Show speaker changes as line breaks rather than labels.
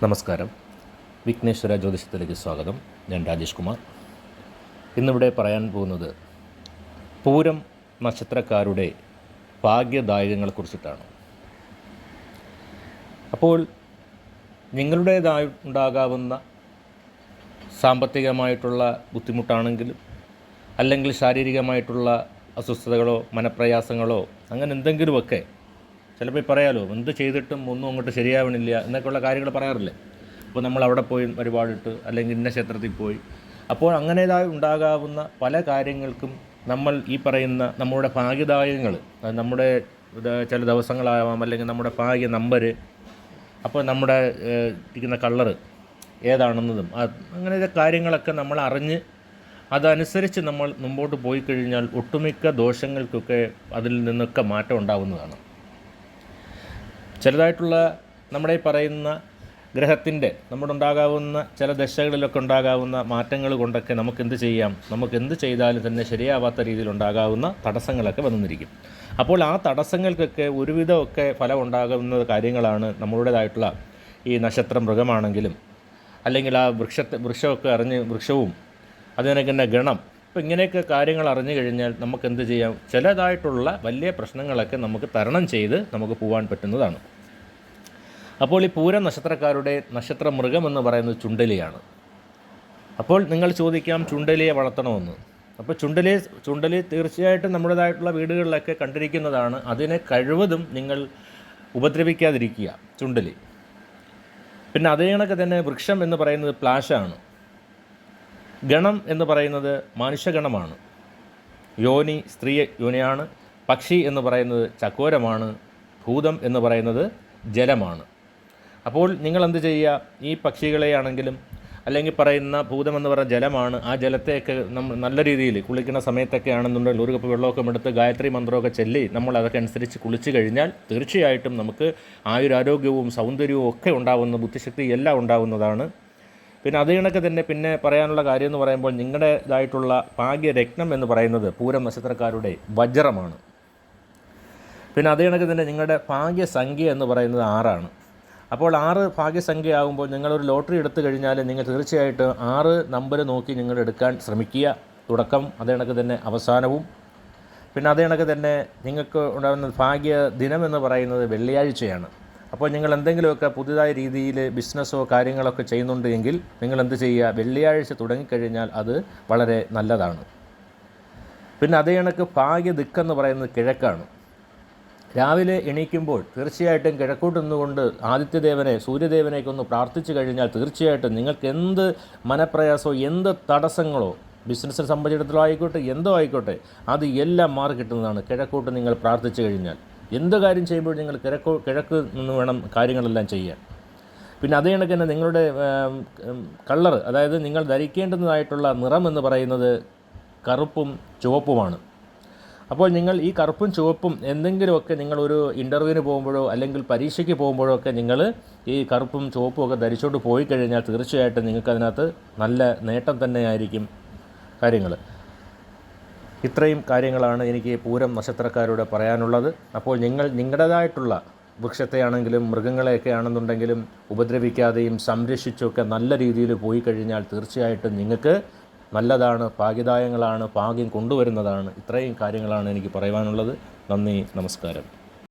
നമസ്കാരം. വിഘ്നേശ്വര ജ്യോതിഷത്തിലേക്ക് സ്വാഗതം. ഞാൻ രാജേഷ് കുമാർ. ഇന്നിവിടെ പറയാൻ പോകുന്നത് പൂരം നക്ഷത്രക്കാരുടെ ഭാഗ്യദായകങ്ങളെക്കുറിച്ചിട്ടാണ്. അപ്പോൾ നിങ്ങളുടേതായി ഉണ്ടാകാവുന്ന സാമ്പത്തികമായിട്ടുള്ള ബുദ്ധിമുട്ടാണെങ്കിലും അല്ലെങ്കിൽ ശാരീരികമായിട്ടുള്ള അസ്വസ്ഥതകളോ മനപ്രയാസങ്ങളോ അങ്ങനെ എന്തെങ്കിലുമൊക്കെ ചിലപ്പോൾ ഈ പറയാലോ എന്ത് ചെയ്തിട്ടും ഒന്നും അങ്ങോട്ട് ശരിയാവണില്ല എന്നൊക്കെയുള്ള കാര്യങ്ങൾ പറയാറില്ലേ? അപ്പോൾ നമ്മൾ അവിടെ പോയി ഒരുപാടിട്ട് അല്ലെങ്കിൽ ഇന്ന ക്ഷേത്രത്തിൽ പോയി. അപ്പോൾ അങ്ങനേതായി ഉണ്ടാകാവുന്ന പല കാര്യങ്ങൾക്കും നമ്മൾ ഈ പറയുന്ന നമ്മുടെ ഭാഗ്യദായകങ്ങൾ നമ്മുടെ ചില ദിവസങ്ങളാവാം അല്ലെങ്കിൽ നമ്മുടെ ഭാഗ്യ നമ്പർ അപ്പോൾ നമ്മുടെ ഇരിക്കുന്ന കളറ് ഏതാണെന്നതും അങ്ങനത്തെ കാര്യങ്ങളൊക്കെ നമ്മൾ അറിഞ്ഞ് അതനുസരിച്ച് നമ്മൾ മുമ്പോട്ട് പോയി കഴിഞ്ഞാൽ ഒട്ടുമിക്ക ദോഷങ്ങൾക്കൊക്കെ അതിൽ നിന്നൊക്കെ മാറ്റം ഉണ്ടാവുന്നതാണ്. ചിലതായിട്ടുള്ള നമ്മുടെ ഈ പറയുന്ന ഗ്രഹത്തിന്റെ നമ്മുടെ ഉണ്ടാകാവുന്ന ചില ദശകളിലൊക്കെ ഉണ്ടാകാവുന്ന മാറ്റങ്ങൾ കൊണ്ടൊക്കെ നമുക്ക് എന്ത് ചെയ്യാം? നമുക്ക് എന്ത് ചെയ്താലും തന്നെ ശരിയാവാത്ത രീതിയിൽ ഉണ്ടാകാവുന്ന തടസ്സങ്ങളൊക്കെ വന്നിരിക്കും. അപ്പോൾ ആ തടസ്സങ്ങൾക്കൊക്കെ ഒരുവിധമൊക്കെ ഫലം ഉണ്ടാകുന്ന കാര്യങ്ങളാണ് നമ്മളുടേതായിട്ടുള്ള ഈ നക്ഷത്ര മൃഗമാണെങ്കിലും അല്ലെങ്കിൽ ആ വൃക്ഷത്തെ വൃക്ഷമൊക്കെ അറിഞ്ഞ് വൃക്ഷവും അതിനൊക്കെ തന്നെ ഗണം അപ്പോൾ ഇങ്ങനെയൊക്കെ കാര്യങ്ങൾ അറിഞ്ഞു കഴിഞ്ഞാൽ നമുക്ക് എന്ത് ചെയ്യാം? ചിലതായിട്ടുള്ള വലിയ പ്രശ്നങ്ങളൊക്കെ നമുക്ക് തരണം ചെയ്ത് നമുക്ക് പോകാൻ പറ്റുന്നതാണ്. അപ്പോൾ ഈ പൂരം നക്ഷത്രക്കാരുടെ നക്ഷത്ര മൃഗം എന്ന് പറയുന്നത് ചുണ്ടലിയാണ്. അപ്പോൾ നിങ്ങൾ ചോദിക്കാം ചുണ്ടലിയെ വളർത്തണമെന്ന്. അപ്പോൾ ചുണ്ടലി ചുണ്ടലി തീർച്ചയായിട്ടും നമ്മുടേതായിട്ടുള്ള വീടുകളിലൊക്കെ കണ്ടിരിക്കുന്നതാണ്. അതിനെ കഴിവതും നിങ്ങൾ ഉപദ്രവിക്കാതിരിക്കുക ചുണ്ടലി. പിന്നെ അതേ കണക്ക് തന്നെ വൃക്ഷം എന്ന് പറയുന്നത് പ്ലാശാണ് ഗണം എന്ന് പറയുന്നത് മനുഷ്യഗണമാണ്. യോനി സ്ത്രീ യോനിയാണ് പക്ഷി എന്ന് പറയുന്നത് ചക്കോരമാണ് ഭൂതം എന്ന് പറയുന്നത് ജലമാണ്. അപ്പോൾ നിങ്ങൾ എന്ത് ചെയ്യുക? ഈ പക്ഷികളെ ആണെങ്കിലും അല്ലെങ്കിൽ പറയുന്ന ഭൂതം എന്ന് പറയുന്ന ജലമാണ് ആ ജലത്തെയൊക്കെ നമ്മൾ നല്ല രീതിയിൽ കുളിക്കുന്ന സമയത്തൊക്കെ ആണെന്നുണ്ടെങ്കിൽ ഒരു കപ്പ് വെള്ളമൊക്കെ എടുത്ത് ഗായത്രി മന്ത്രമൊക്കെ ചെല്ലി നമ്മൾ അതൊക്കെ അനുസരിച്ച് കുളിച്ച് കഴിഞ്ഞാൽ തീർച്ചയായിട്ടും നമുക്ക് ആയുരാരോഗ്യവും സൗന്ദര്യവും ഒക്കെ ഉണ്ടാവുന്ന ബുദ്ധിശക്തി എല്ലാം ഉണ്ടാവുന്നതാണ് പിന്നെ അത് കണക്ക് തന്നെ പിന്നെ പറയാനുള്ള കാര്യം എന്ന് പറയുമ്പോൾ നിങ്ങളുടേതായിട്ടുള്ള ഭാഗ്യരത്നം എന്ന് പറയുന്നത് പൂരം നക്ഷത്രക്കാരുടെ വജ്രമാണ്. പിന്നെ അതേ കണക്ക് തന്നെ നിങ്ങളുടെ ഭാഗ്യസംഖ്യ എന്ന് പറയുന്നത് ആറാണ്. അപ്പോൾ ആറ് ഭാഗ്യസംഖ്യ ആകുമ്പോൾ നിങ്ങളൊരു ലോട്ടറി എടുത്തു കഴിഞ്ഞാൽ നിങ്ങൾ തീർച്ചയായിട്ടും ആറ് നമ്പർ നോക്കി നിങ്ങൾ എടുക്കാൻ ശ്രമിക്കുക. തുടക്കം അതേ കണക്ക് തന്നെ അവസാനവും. പിന്നെ അതേ കണക്ക് തന്നെ നിങ്ങൾക്ക് ഉണ്ടാകുന്ന ഭാഗ്യ ദിനം എന്ന് പറയുന്നത് വെള്ളിയാഴ്ചയാണ്. അപ്പോൾ നിങ്ങൾ എന്തെങ്കിലുമൊക്കെ പുതുതായ രീതിയിൽ ബിസിനസ്സോ കാര്യങ്ങളൊക്കെ ചെയ്യുന്നുണ്ട് എങ്കിൽ നിങ്ങൾ എന്ത് ചെയ്യുക? വെള്ളിയാഴ്ച തുടങ്ങിക്കഴിഞ്ഞാൽ അത് വളരെ നല്ലതാണ്. പിന്നെ അതേ കണക്ക് ഭാഗ്യ ദിക്കെന്ന് പറയുന്നത് കിഴക്കാണ്. രാവിലെ എണീക്കുമ്പോൾ തീർച്ചയായിട്ടും കിഴക്കോട്ട് നിന്നുകൊണ്ട് ആദിത്യദേവനെ സൂര്യദേവനെയൊക്കെ ഒന്ന് പ്രാർത്ഥിച്ചു കഴിഞ്ഞാൽ തീർച്ചയായിട്ടും നിങ്ങൾക്ക് എന്ത് മനപ്രയാസമോ എന്ത് തടസ്സങ്ങളോ ബിസിനസ്സിനെ സംബന്ധിച്ചിടത്തോളം ആയിക്കോട്ടെ എന്തോ ആയിക്കോട്ടെ അത് എല്ലാം മാറി കിട്ടുന്നതാണ് കിഴക്കോട്ട് നിങ്ങൾ പ്രാർത്ഥിച്ചു കഴിഞ്ഞാൽ. എന്ത് കാര്യം ചെയ്യുമ്പോഴും നിങ്ങൾ കിഴക്കോ കിഴക്ക് നിന്ന് വേണം കാര്യങ്ങളെല്ലാം ചെയ്യാൻ. പിന്നെ അതേ കണക്ക് തന്നെ നിങ്ങളുടെ കളർ അതായത് നിങ്ങൾ ധരിക്കേണ്ടതായിട്ടുള്ള നിറം എന്ന് പറയുന്നത് കറുപ്പും ചുവപ്പുമാണ്. അപ്പോൾ നിങ്ങൾ ഈ കറുപ്പും ചുവപ്പും എന്തെങ്കിലുമൊക്കെ നിങ്ങളൊരു ഇന്റർവ്യൂവിന് പോകുമ്പോഴോ അല്ലെങ്കിൽ പരീക്ഷയ്ക്ക് പോകുമ്പോഴോ ഒക്കെ നിങ്ങൾ ഈ കറുപ്പും ചുവപ്പും ഒക്കെ ധരിച്ചുകൊണ്ട് പോയി കഴിഞ്ഞാൽ തീർച്ചയായിട്ടും നിങ്ങൾക്ക് അതിനകത്ത് നല്ല നേട്ടം തന്നെയായിരിക്കും കാര്യങ്ങൾ ഇത്രയും കാര്യങ്ങളാണ് എനിക്ക് പൂരം നക്ഷത്രക്കാരോട് പറയാനുള്ളത്. അപ്പോൾ നിങ്ങൾ നിങ്ങളുടേതായിട്ടുള്ള വൃക്ഷത്തെയാണെങ്കിലും മൃഗങ്ങളെയൊക്കെ ആണെന്നുണ്ടെങ്കിലും ഉപദ്രവിക്കാതെയും സംരക്ഷിച്ചുമൊക്കെ നല്ല രീതിയിൽ പോയി കഴിഞ്ഞാൽ തീർച്ചയായിട്ടും നിങ്ങൾക്ക് നല്ലതാണ് ഭാഗ്യദായങ്ങളാണ് ഭാഗ്യം കൊണ്ടുവരുന്നതാണ്. ഇത്രയും കാര്യങ്ങളാണ് എനിക്ക് പറയുവാനുള്ളത്. നന്ദി നമസ്കാരം.